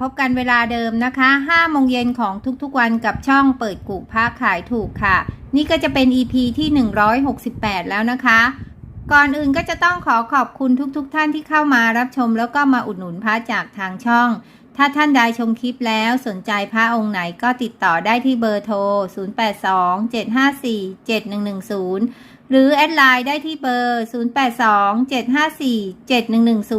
พบกันเวลาเดิมนะคะ5โมงเย็นของทุกๆวันกับช่องเปิดกุผ้าขายถูกค่ะ นี่ก็จะเป็น EP ที่ 168 แล้วนะคะ ก่อนอื่นก็จะต้องขอขอบคุณทุกๆทท่านที่เข้ามารับชม แล้วก็มาอุดหนุนพระจากทางช่อง ถ้าท่านใดชมคลิปแล้วสนใจพระองค์ไหนก็ติดต่อได้ที่เบอร์โทร 0827547110 หรือแอดไลน์ได้ที่เบอร์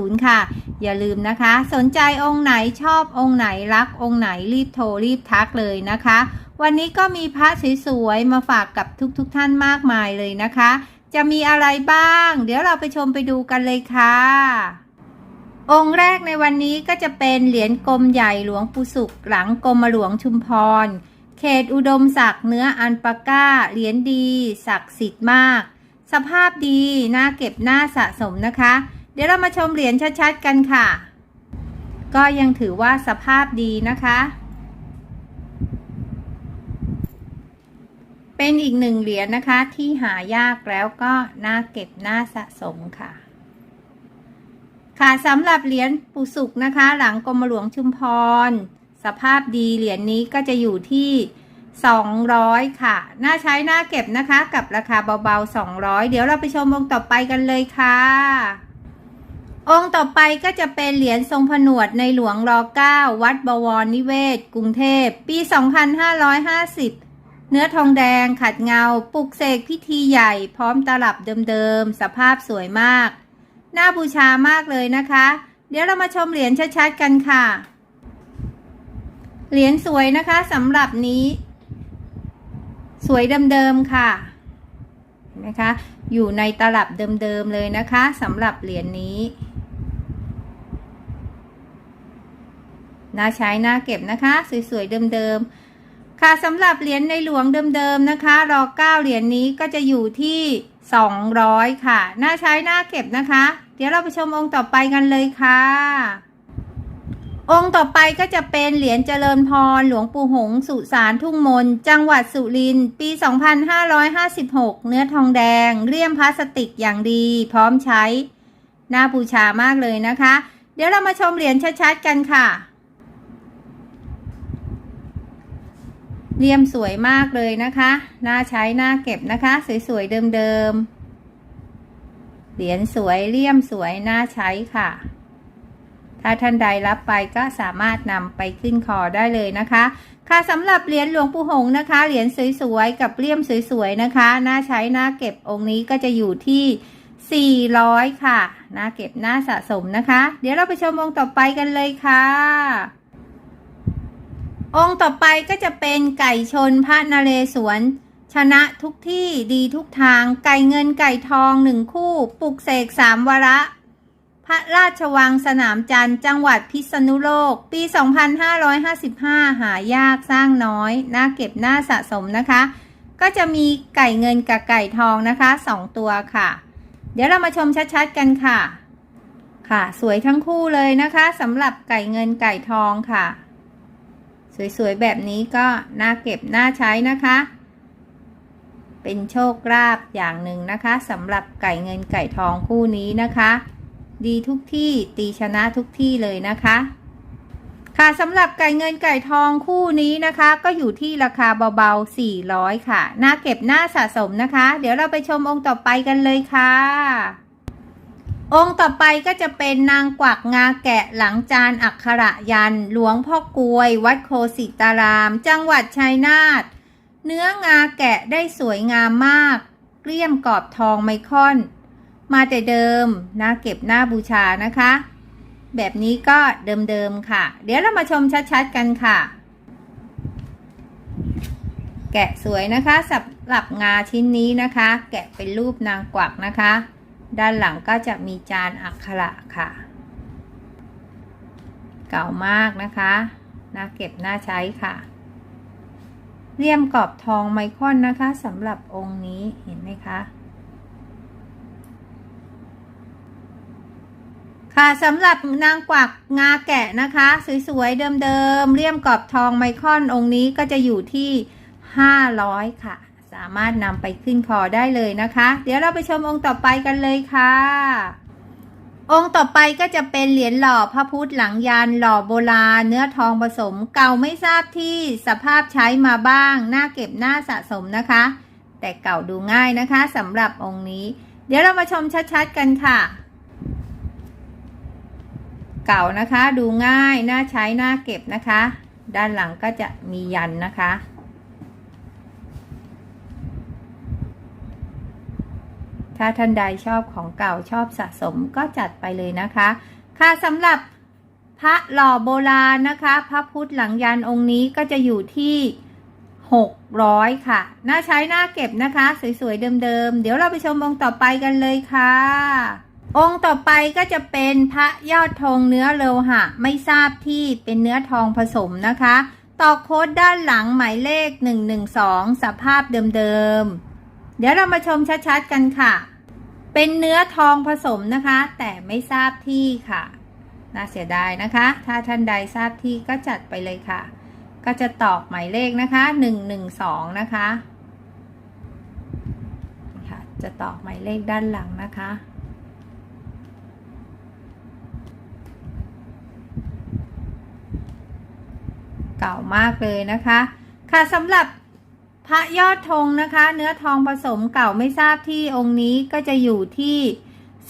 0827547110 ค่ะ อย่าลืมนะคะ สนใจองค์ไหนชอบองค์ไหนรักองค์ไหนรีบโทรรีบทักเลยนะคะ วันนี้ก็มีพระสวยๆมาฝากกับทุกๆทท่านมากมายเลยนะคะ จะมีอะไรบ้าง เดี๋ยวเราไปชมไปดูกันเลยค่ะ องค์แรกในวันนี้ก็จะเป็นเหรียญกรมใหญ่หลวงปู่สุขหลังกรมหลวงชุมพร เขตอุดมศักดิ์เนื้ออันปาก้า เหรียญดีศักดิ์สิทธิ์มาก สภาพดีน่าเก็บน่าสะสมนะคะ เดี๋ยวเรามาชมเหรียญชัดๆกันค่ะ ก็ยังถือว่าสภาพดีนะคะ เป็นอีกหนึ่งเหรียญนะคะที่หายากแล้วก็น่าเก็บน่าสะสมค่ะค่ะสำหรับเหรียญปุสุกนะคะ หลังกรมหลวงชุมพร สภาพดีเหรียญนี้ก็จะอยู่ที่ 200 ค่ะ น่าใช้น่าเก็บนะคะ กับราคาเบาๆ 200 เดี๋ยวเราไปชมองค์ต่อไปกันเลยค่ะ องค์ต่อไปก็จะเป็นเหรียญทรงผนวดในหลวงร9วัดบวรนิเวศ กรุงเทพ ปี 2550เนื้อทองแดงขัดเงาปลุกเสกพิธีใหญ่พร้อมตลับเดิมๆ สภาพสวยมาก น่าบูชามากเลยนะคะ เดี๋ยวเรามาชมเหรียญชัดๆกันค่ะ เหรียญสวยนะคะสำหรับนี้ สวยเดิมๆค่ะเห็นไหมคะอยู่ในตลับเดิมๆเลยนะคะสำหรับเหรียญนี้น่าใช้น่าเก็บนะคะ สวยๆเดิมๆค่ะสำหรับเหรียญในหลวงเดิมๆนะคะรอเก้าเหรียญนี้ก็จะอยู่ที่200ค่ะน่าใช้น่าเก็บนะคะ เดี๋ยวเราไปชมองค์ต่อไปกันเลยค่ะ องค์ต่อไปก็จะเป็นเหรียญเจริญพร หลวงปู่หงสุสานทุ่งมน จังหวัดสุรินทร์ปี 2556 เนื้อทองแดง เลี่ยมพลาสติกอย่างดี พร้อมใช้ น่าบูชามากเลยนะคะ เดี๋ยวเรามาชมเหรียญชัดๆกันค่ะเลี่ยมสวยมากเลยนะคะ น่าใช้น่าเก็บนะคะ สวยๆเดิมๆ เหรียญสวยเลี่ยมสวยน่าใช้ค่ะ ถ้าท่านใดรับไปก็สามารถนำไปขึ้นคอได้เลยนะคะ ค่ะสำหรับเหรียญหลวงปู่หงนะคะ เหรียญสวยๆ กับเลี่ยมสวยๆนะคะน่าใช้น่าเก็บองค์นี้ก็จะอยู่ที่ 400 ค่ะน่าเก็บน่าสะสมนะคะ เดี๋ยวเราไปชมองค์ต่อไปกันเลยค่ะองค์ต่อไปก็จะเป็นไก่ชนพระนเรศวร ชนะทุกที่ดีทุกทาง ไก่เงินไก่ทองหนึ่งคู่ ปลุกเสกสามวระ พระราชวังสนามจันทร์จังหวัดพิษณุโลก ปี 2555 หายากสร้างน้อย น่าเก็บน่าสะสมนะคะ ก็จะมีไก่เงินกับไก่ทองนะคะสองตัวค่ะ เดี๋ยวเรามาชมชัดๆกันค่ะ ค่ะ สวยทั้งคู่เลยนะคะสำหรับไก่เงินไก่ทองค่ะ สวยๆ แบบนี้ก็น่าเก็บน่าใช้นะคะ เป็นโชคลาภอย่างหนึ่งนะคะสำหรับไก่เงินไก่ทองคู่นี้นะคะ ดีทุกที่ตีชนะทุกที่เลยนะคะ ค่ะสำหรับไก่เงินไก่ทองคู่นี้นะคะ ก็อยู่ที่ราคาเบาๆ 400 ค่ะ น่าเก็บน่าสะสมนะคะ เดี๋ยวเราไปชมองค์ต่อไปกันเลยค่ะ องค์ต่อไปก็จะเป็นนางกวักงาแกะหลังจานอักขระยัน หลวงพ่อกลวย วัดโคสิตาราม จังหวัดชัยนาทเนื้องาแกะได้สวยงามมาก เกลี้ยมกรอบทองไมคอน มาแต่เดิมน่าเก็บหน้าบูชานะคะ แบบนี้ก็เดิมๆค่ะ เดี๋ยวเรามาชมชัดๆกันค่ะ แกะสวยนะคะสำหรับงาชิ้นนี้นะคะ แกะเป็นรูปนางกวักนะคะ ด้านหลังก็จะมีจานอักขระค่ะ เก่ามากนะคะน่าเก็บน่าใช้ค่ะเลี่ยมกรอบทองไมคอนนะคะสำหรับองค์นี้เห็นไหมคะ ค่ะสำหรับนางกวักงาแกะนะคะ สวยๆ เดิมๆเลี่ยมกรอบทองไมคอนองค์นี้ก็จะอยู่ที่ 500 ค่ะ สามารถนำไปขึ้นคอได้เลยนะคะ เดี๋ยวเราไปชมองค์ต่อไปกันเลยค่ะ องค์ต่อไปก็จะเป็นเหรียญหล่อพระพุทธหลังยานหล่อโบราณ เนื้อทองผสมเก่าไม่ทราบที่สภาพใช้มาบ้างหน่าเก็บหน่าสะสมนะคะ แต่เก่าดูง่ายนะคะสำหรับองค์นี้ เดี๋ยวเรามาชมชัดๆกันค่ะ เก่านะคะ ดูง่ายน่าใช้น่าเก็บนะคะ ด้านหลังก็จะมียันนะคะ ถ้าท่านใดชอบของเก่าชอบสะสมก็จัดไปเลยนะคะ ค่ะสำหรับพระหล่อโบราณนะคะ พระพุทธหลังยันองค์นี้ก็จะอยู่ที่ 600 ค่ะ น่าใช้น่าเก็บนะคะ สวยๆเดิมๆ เดี๋ยวเราไปชมองค์ต่อไปกันเลยค่ะ องค์ต่อไปก็จะเป็นพระยอดธงเนื้อโลหะ ไม่ทราบที่เป็นเนื้อทองผสมนะคะ ต่อโค้ดด้านหลังหมายเลข 112 สภาพเดิมๆ เดี๋ยวเรามาชมชัดๆกันค่ะ เป็นเนื้อทองผสมนะคะ แต่ไม่ทราบที่ค่ะ น่าเสียดายนะคะ ถ้าท่านใดทราบที่ก็จัดไปเลยค่ะ ก็จะตอกหมายเลขนะคะ 112 นะคะค่ะจะตอกหมายเลขด้านหลังนะคะ เก่ามากเลยนะคะ ค่ะสำหรับพระยอดธงนะคะ เนื้อทองผสมเก่าไม่ทราบที่องค์นี้ก็จะอยู่ที่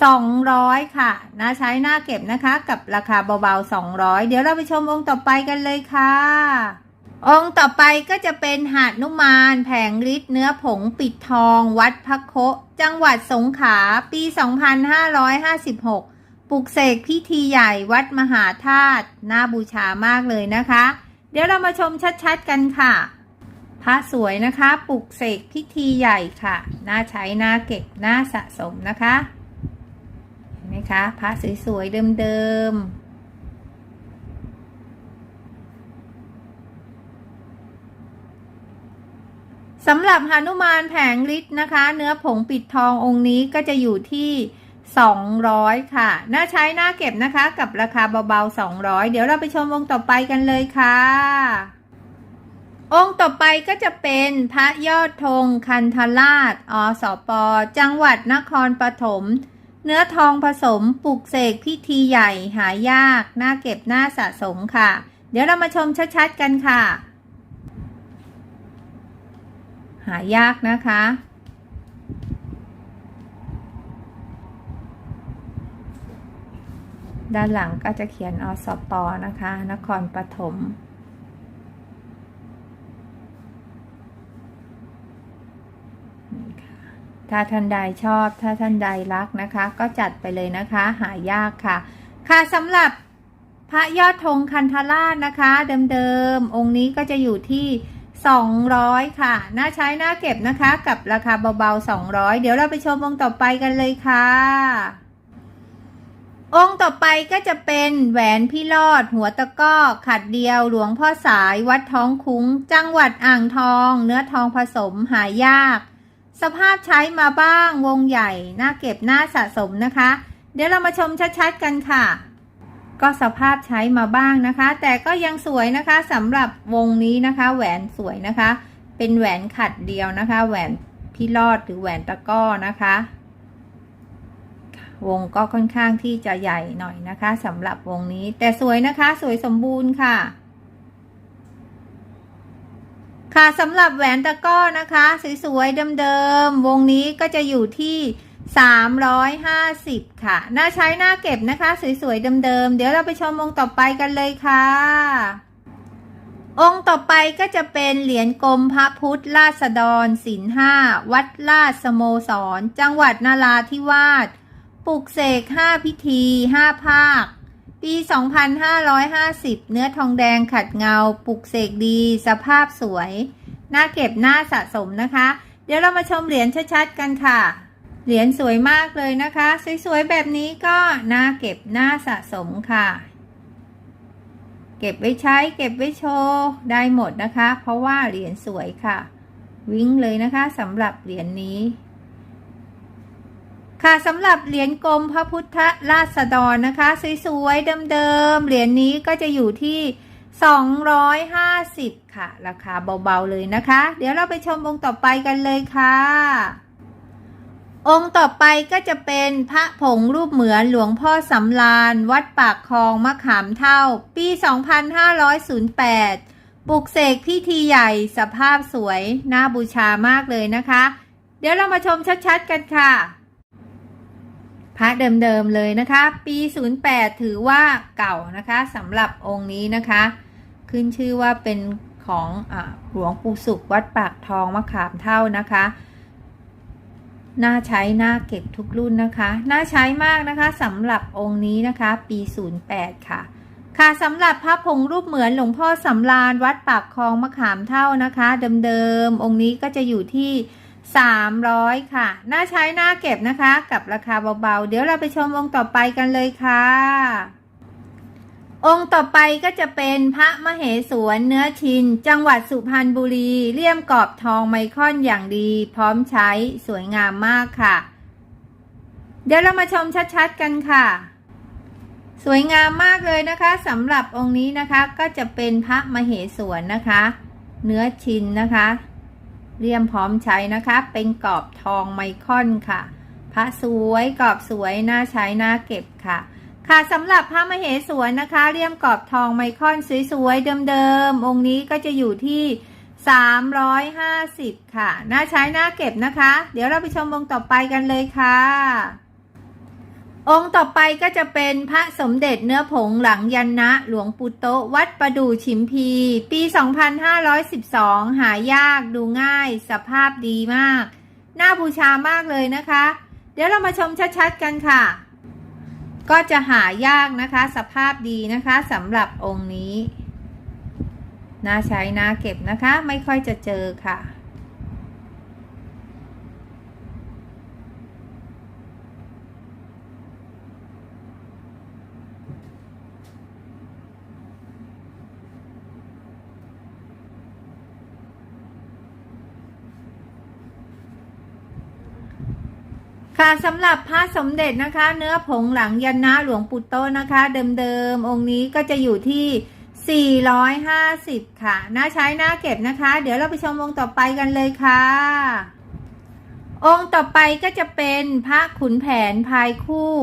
200 ค่ะน่าใช้น่าเก็บนะคะ กับราคาเบาๆ 200 เดี๋ยวเราไปชมองค์ต่อไปกันเลยค่ะ องค์ต่อไปก็จะเป็นหาดนุมานแผงฤทธิ์เนื้อผงปิดทอง วัดพระโคจังหวัดสงขลาปี 2556 ปลุกเสกพิธีใหญ่วัดมหาธาตุน่าบูชามากเลยนะคะ เดี๋ยวเรามาชมชัดๆกันค่ะ พระสวยนะคะปลุกเสกพิธีใหญ่ค่ะ น่าใช้น่าเก็บน่าสะสมนะคะ เห็นไหมคะพระสวยๆเดิมๆสำหรับหนุมานแผงฤทธิ์นะคะ เนื้อผงปิดทององค์นี้ก็จะอยู่ที่ 200 ค่ะ น่าใช้น่าเก็บนะคะ กับราคาเบาๆ 200 เดี๋ยวเราไปชมองค์ต่อไปกันเลยค่ะ องค์ต่อไปก็จะเป็นพระยอดธงคันธราช อสป จังหวัดนครปฐม เนื้อทองผสมปลุกเสกพิธีใหญ่หายาก น่าเก็บน่าสะสมค่ะ เดี๋ยวเรามาชมชัดๆกันค่ะ หายากนะคะ ด้านหลังก็จะเขียนอสปนะคะ นครปฐมถ้าท่านใดชอบ ถ้าท่านใดรักนะคะ ก็จัดไปเลยนะคะ หายากค่ะ ค่ะสำหรับพระยอดธงคันธราชนะคะ เดิมๆ องค์นี้ก็จะอยู่ที่ 200 ค่ะ น่าใช้น่าเก็บนะคะ กับราคาเบาๆ 200 เดี๋ยวเราไปชมองค์ต่อไปกันเลยค่ะ องค์ต่อไปก็จะเป็นแหวนพี่รอด หัวตะก้อ ขัดเดียวหลวงพ่อสายวัดท้องคุ้ง จังหวัดอ่างทอง เนื้อทองผสมหายาก สภาพใช้มาบ้างวงใหญ่ น่าเก็บน่าสะสมนะคะ เดี๋ยวเรามาชมชัดๆกันค่ะ ก็สภาพใช้มาบ้างนะคะ แต่ก็ยังสวยนะคะสำหรับวงนี้นะคะ แหวนสวยนะคะ เป็นแหวนขัดเดียวนะคะ แหวนพี่รอดหรือแหวนตะก้อนะคะ วงก็ค่อนข้างที่จะใหญ่หน่อยนะคะสำหรับวงนี้ แต่สวยนะคะสวยสมบูรณ์ค่ะ ค่ะสำหรับแหวนตะก้อนะคะ สวยๆเดิมๆวงนี้ก็จะอยู่ที่ 350 ค่ะ น่าใช้น่าเก็บนะคะ สวยๆเดิมๆเดี๋ยวเราไปชมองต่อไปกันเลยค่ะองค์ต่อไปก็จะเป็นเหรียญกรมพระพุทธราษฎรศิลห้าวัดราชสโมสร จังหวัดนาราธิวาส ปลุกเสก5พิธี5ภาค ปี 2550 เนื้อทองแดงขัดเงา ปลุกเสกดี สภาพสวย น่าเก็บน่าสะสมนะคะ เดี๋ยวเรามาชมเหรียญชัดๆกันค่ะ เหรียญสวยมากเลยนะคะ สวยๆแบบนี้ก็น่าเก็บน่าสะสมค่ะ เก็บไว้ใช้เก็บไว้โชว์ได้หมดนะคะ เพราะว่าเหรียญสวยค่ะ วิ่งเลยนะคะสำหรับเหรียญนี้ ค่ะสำหรับเหรียญกรมพระพุทธราษฎรนะคะ สวยๆเดิมๆเหรียญนี้ก็จะอยู่ที่ 250 ค่ะ ราคาเบาๆเลยนะคะ เดี๋ยวเราไปชมองค์ต่อไปกันเลยค่ะ องค์ต่อไปก็จะเป็นพระผงรูปเหมือนหลวงพ่อสำรานวัดปากคลองมะขามเท่า ปี 2508 ปลุกเสกพิธีใหญ่สภาพสวย น่าบูชามากเลยนะคะ เดี๋ยวเรามาชมชัดๆกันค่ะ พระเดิมๆเลยนะคะ ปี 08 ถือว่าเก่านะคะสำหรับองค์นี้นะคะ ขึ้นชื่อว่าเป็นของอหลวงปู่สุขวัดปากทองมะขามเท่านะคะน่าใช้น่าเก็บทุกรุ่นนะคะ น่าใช้มากนะคะสำหรับองค์นี้นะคะ ปี 08 ค่ะ ค่ะสำหรับพระผงรูปเหมือนหลวงพ่อสำราญวัดปากคลองมะขามเท่านะคะ เดิมๆองค์นี้ก็จะอยู่ที่ 300 ค่ะ น่าใช้น่าเก็บนะคะ กับราคาเบาๆ เดี๋ยวเราไปชมองค์ต่อไปกันเลยค่ะ องค์ต่อไปก็จะเป็นพระมเหสวนเนื้อชิน จังหวัดสุพรรณบุรี เลี่ยมกรอบทองไมคอนอย่างดี พร้อมใช้สวยงามมากค่ะ เดี๋ยวเรามาชมชัดๆกันค่ะ สวยงามมากเลยนะคะสำหรับองค์นี้นะคะก็จะเป็นพระมเหสวนนะคะ เนื้อชินนะคะ เลี่ยมพร้อมใช้นะคะ เป็นกรอบทองไมคอนค่ะพระสวยกรอบสวยน่าใช้น่าเก็บค่ะ ค่ะสำหรับพระมเหสวนนะคะ เลี่ยมกรอบทองไมคอนสวยๆเดิมๆองค์นี้ก็จะอยู่ที่ 350 ค่ะ น่าใช้น่าเก็บนะคะ เดี๋ยวเราไปชมองค์ต่อไปกันเลยค่ะ องค์ต่อไปก็จะเป็นพระสมเด็จเนื้อผงหลังยันนะ หลวงปู่โตวัดประดู่ชิมพี ปี 2512 หายากดูง่าย สภาพดีมาก น่าบูชามากเลยนะคะ เดี๋ยวเรามาชมชัดๆกันค่ะ ก็จะหายากนะคะ สภาพดีนะคะสำหรับองค์นี้ น่าใช้น่าเก็บนะคะ ไม่ค่อยจะเจอค่ะ ค่ะสำหรับพระสมเด็จนะคะ เนื้อผงหลังยันนะหลวงปู่โตนะคะ เดิมๆองค์นี้ก็จะอยู่ที่ 450 ค่ะน่าใช้น่าเก็บนะคะ เดี๋ยวเราไปชมองค์ต่อไปกันเลยค่ะ องค์ต่อไปก็จะเป็นพระขุนแผนพายคู่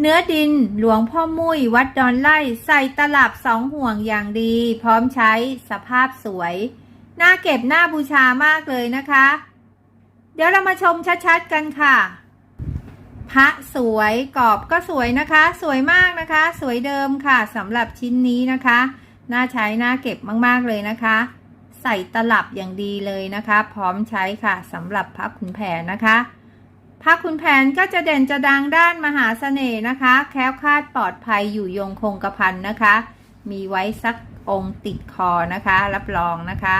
เนื้อดินหลวงพ่อมุ้ยวัดดอนไล่ใส่ตลับสองห่วงอย่างดี พร้อมใช้สภาพสวย น่าเก็บน่าบูชามากเลยนะคะ เดี๋ยวเรามาชมชัดๆกันค่ะ พระสวยกรอบก็สวยนะคะ สวยมากนะคะ สวยเดิมค่ะสำหรับชิ้นนี้นะคะ น่าใช้น่าเก็บมากๆเลยนะคะ ใส่ตลับอย่างดีเลยนะคะ พร้อมใช้ค่ะสำหรับพระขุนแผนนะคะพระขุนแผนก็จะเด่นจะดังด้านมหาเสน่ห์นะคะ แคล้วคลาดปลอดภัยอยู่ยงคงกระพันนะคะ มีไว้สักองค์ติดคอนะคะ รับรองนะคะ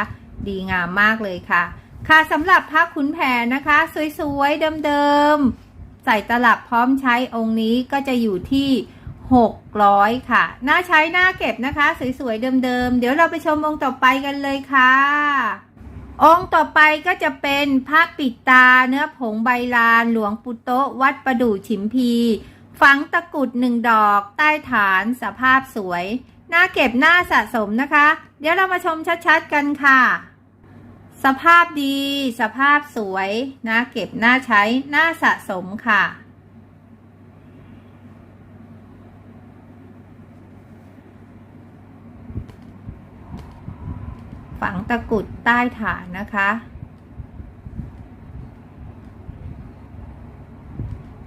ดีงามมากเลยค่ะ ค่ะสำหรับพระขุนแผนนะคะ สวยๆ เดิมๆ ใส่ตลับพร้อมใช้องค์นี้ก็จะอยู่ที่ 600 ค่ะ น่าใช้น่าเก็บนะคะ สวยๆ เดิมๆ เดี๋ยวเราไปชมองค์ต่อไปกันเลยค่ะ องค์ต่อไปก็จะเป็นพระปิดตาเนื้อผงใบลานหลวงปุโตะวัดประดู่ฉิมพีฝังตะกรุดหนึ่งดอกใต้ฐานสภาพสวย น่าเก็บน่าสะสมนะคะ เดี๋ยวเรามาชมชัดๆกันค่ะ สภาพดี สภาพสวยน่าเก็บน่าใช้น่าสะสมค่ะ ฝังตะกุดใต้ฐานนะคะ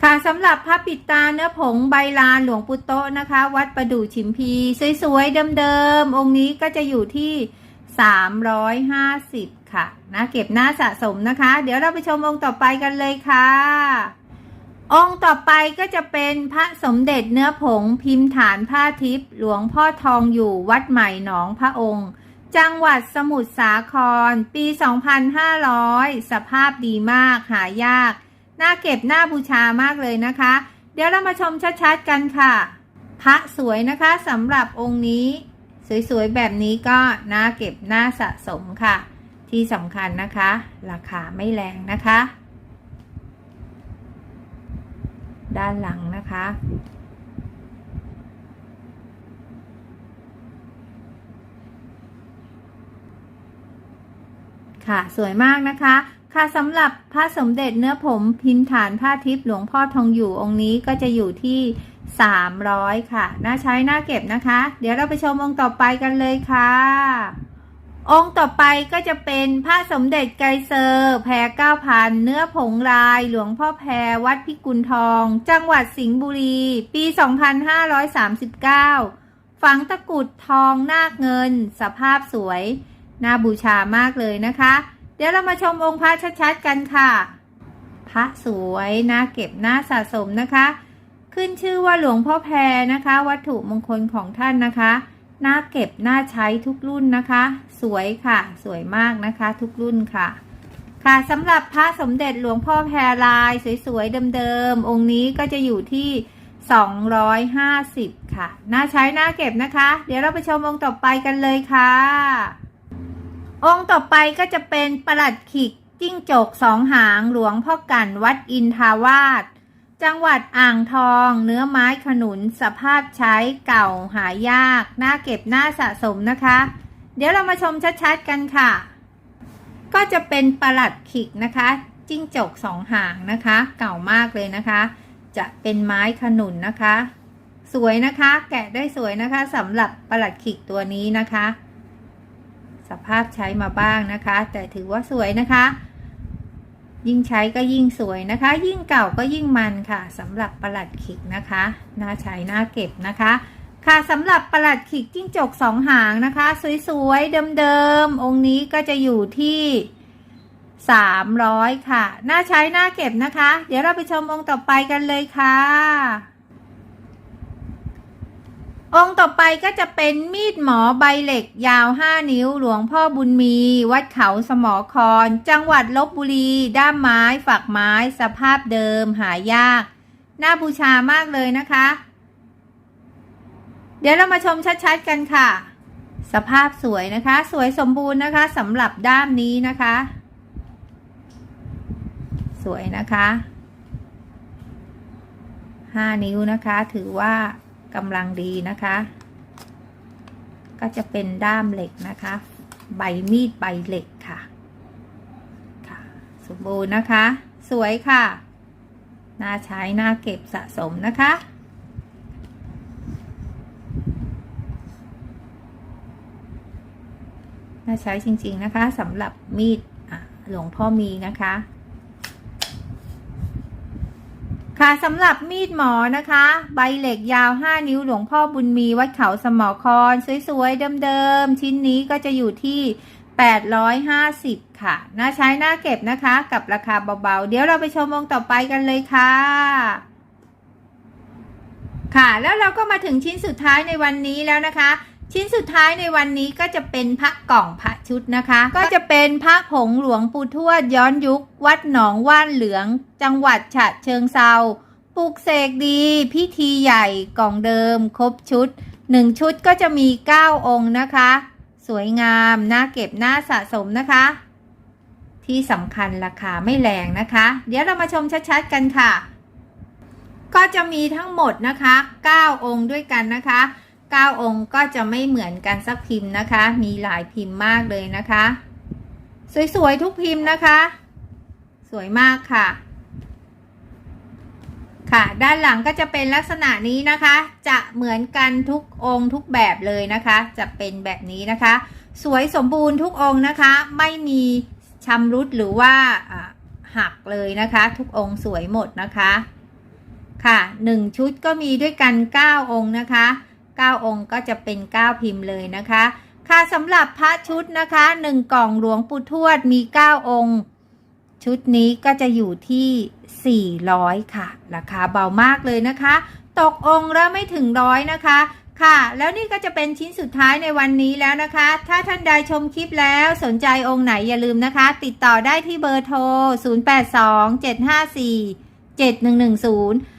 ค่ะสำหรับพระปิดตาเนื้อผงใบลานหลวงปู่โตะนะคะ วัดประดู่ชิมพี สวยๆเดิมๆองค์นี้ก็จะอยู่ที่ 350 ค่ะนะเก็บหน้าสะสมนะคะ เดี๋ยวเราไปชมองค์ต่อไปกันเลยค่ะ องค์ต่อไปก็จะเป็นพระสมเด็จเนื้อผงพิมพ์ฐานผ้าทิพย์หลวงพ่อทองอยู่วัดใหม่หนองพระองค์ จังหวัดสมุทรสาคร ปี 2500 สภาพดีมากหายาก น่าเก็บน่าบูชามากเลยนะคะ เดี๋ยวเรามาชมชัดๆกันค่ะ พระสวยนะคะสำหรับองค์นี้ สวยๆแบบนี้ก็น่าเก็บน่าสะสมค่ะ ที่สำคัญนะคะ ราคาไม่แรงนะคะ ด้านหลังนะคะ ค่ะสวยมากนะคะค่ะสำหรับพระสมเด็จเนื้อผมพิมพ์ฐานผ้าทิพย์หลวงพ่อทองอยู่องค์นี้ก็จะอยู่ที่ 300 ค่ะ น่าใช้น่าเก็บนะคะ เดี๋ยวเราไปชมองค์ต่อไปกันเลยค่ะ องค์ต่อไปก็จะเป็นพระสมเด็จไกเซอร์แพรเก้าพันเนื้อผงลายหลวงพ่อแพรวัดพิกุลทอง จังหวัดสิงห์บุรี ปี 2539 ฝังตะกุดทองนาคเงิน สภาพสวย น่าบูชามากเลยนะคะ เดี๋ยวเรามาชมองค์พระชัดๆกันค่ะ พระสวยน่าเก็บน่าสะสมนะคะ ขึ้นชื่อว่าหลวงพ่อแพรนะคะ วัตถุมงคลของท่านนะคะ น่าเก็บน่าใช้ทุกรุ่นนะคะ สวยค่ะ สวยมากนะคะ ทุกรุ่นค่ะ ค่ะสำหรับพระสมเด็จหลวงพ่อแพรลาย สวยๆเดิมๆองค์นี้ก็จะอยู่ที่ 250 ค่ะ น่าใช้น่าเก็บนะคะ เดี๋ยวเราไปชมองค์ต่อไปกันเลยค่ะ องค์ต่อไปก็จะเป็นประหลัดขิกจิ้งจกสองหางหลวงพ่อกันวัดอินทาวาส จังหวัดอ่างทอง เนื้อไม้ขนุนสภาพใช้เก่าหายากน่าเก็บน่าสะสมนะคะ เดี๋ยวเรามาชมชัดๆกันค่ะ ก็จะเป็นประหลัดขิกนะคะ จิ้งจกสองหางนะคะ เก่ามากเลยนะคะ จะเป็นไม้ขนุนนะคะ สวยนะคะ แกะได้สวยนะคะสำหรับประหลัดขิกตัวนี้นะคะ สภาพใช้มาบ้างนะคะ แต่ถือว่าสวยนะคะ ยิ่งใช้ก็ยิ่งสวยนะคะ ยิ่งเก่าก็ยิ่งมันค่ะสำหรับประหลัดขิกนะคะน่าใช้น่าเก็บนะคะ ค่ะสำหรับประหลัดขิกจิ้งจกสองหางนะคะ สวยๆเดิมๆองค์นี้ก็จะอยู่ที่สามร้อยค่ะ น่าใช้น่าเก็บนะคะ เดี๋ยวเราไปชมองค์ต่อไปกันเลยค่ะ องค์ต่อไปก็จะเป็นมีดหมอใบเหล็กยาว 5 นิ้วหลวงพ่อบุญมี วัดเขาสมอคร จังหวัดลบบุรี ด้ามไม้ ฝักไม้ สภาพเดิมหายาก น่าบูชามากเลยนะคะ เดี๋ยวเรามาชมชัดๆกันค่ะ สภาพสวยนะคะ สวยสมบูรณ์นะคะสำหรับด้ามนี้นะคะ สวยนะคะ 5 นิ้วนะคะถือว่า กำลังดีนะคะ ก็จะเป็นด้ามเหล็กนะคะ ใบมีดใบเหล็กค่ะค่ะ สมบูรณ์นะคะ สวยค่ะ น่าใช้น่าเก็บสะสมนะคะน่าใช้จริงๆนะคะสำหรับมีดหลวงพ่อมีนะคะ ค่ะสำหรับมีดหมอนะคะ ใบเหล็กยาว 5 นิ้วหลวงพ่อบุญมีวัดเขาสมอครสวยๆเดิมๆ ชิ้นนี้ก็จะอยู่ที่ 850 ค่ะ น่าใช้น่าเก็บนะคะ กับราคาเบาๆ เดี๋ยวเราไปชมองต่อไปกันเลยค่ะ ค่ะ แล้วเราก็มาถึงชิ้นสุดท้ายในวันนี้แล้วนะคะ ชิ้นสุดท้ายในวันนี้ก็จะเป็นพระกล่องพระชุดนะคะ ก็จะเป็นพระผงหลวงปู่ทวดย้อนยุค วัดหนองว่านเหลือง จังหวัดฉะเชิงเซาปลูกเสกดี พิธีใหญ่กล่องเดิม ครบชุด 1 ชุดก็จะมี 9 องค์นะคะ สวยงามน่าเก็บน่าสะสมนะคะ ที่สำคัญราคาไม่แรงนะคะ เดี๋ยวเรามาชมชัดๆกันค่ะ ก็จะมีทั้งหมดนะคะ 9 องค์ด้วยกันนะคะ 9 องค์ก็จะไม่เหมือนกันสักพิมพ์นะคะ มีหลายพิมพ์มากเลยนะคะ สวยๆทุกพิมพ์นะคะ สวยมากค่ะ ค่ะ ด้านหลังก็จะเป็นลักษณะนี้นะคะ จะเหมือนกันทุกองค์ทุกแบบเลยนะคะ จะเป็นแบบนี้นะคะ สวยสมบูรณ์ทุกองค์นะคะ ไม่มีชำรุดหรือว่าหักเลยนะคะ ทุกองค์สวยหมดนะคะ ค่ะหนึ่งชุดก็มีด้วยกัน 9 องค์นะคะ 9 องค์ก็จะเป็น 9 พิมพ์เลยนะคะ ค่ะสำหรับพระชุดนะคะ 1 กล่องหลวงปู่ทวดมี 9 องค์ ชุดนี้ก็จะอยู่ที่ 400 ค่ะ ราคาเบามากเลยนะคะ ตกองค์แล้วไม่ถึงร้อยนะคะ ค่ะ แล้วนี่ก็จะเป็นชิ้นสุดท้ายในวันนี้แล้วนะคะ ถ้าท่านใดชมคลิปแล้วสนใจองค์ไหนอย่าลืมนะคะ ติดต่อได้ที่เบอร์โทร 082754 7110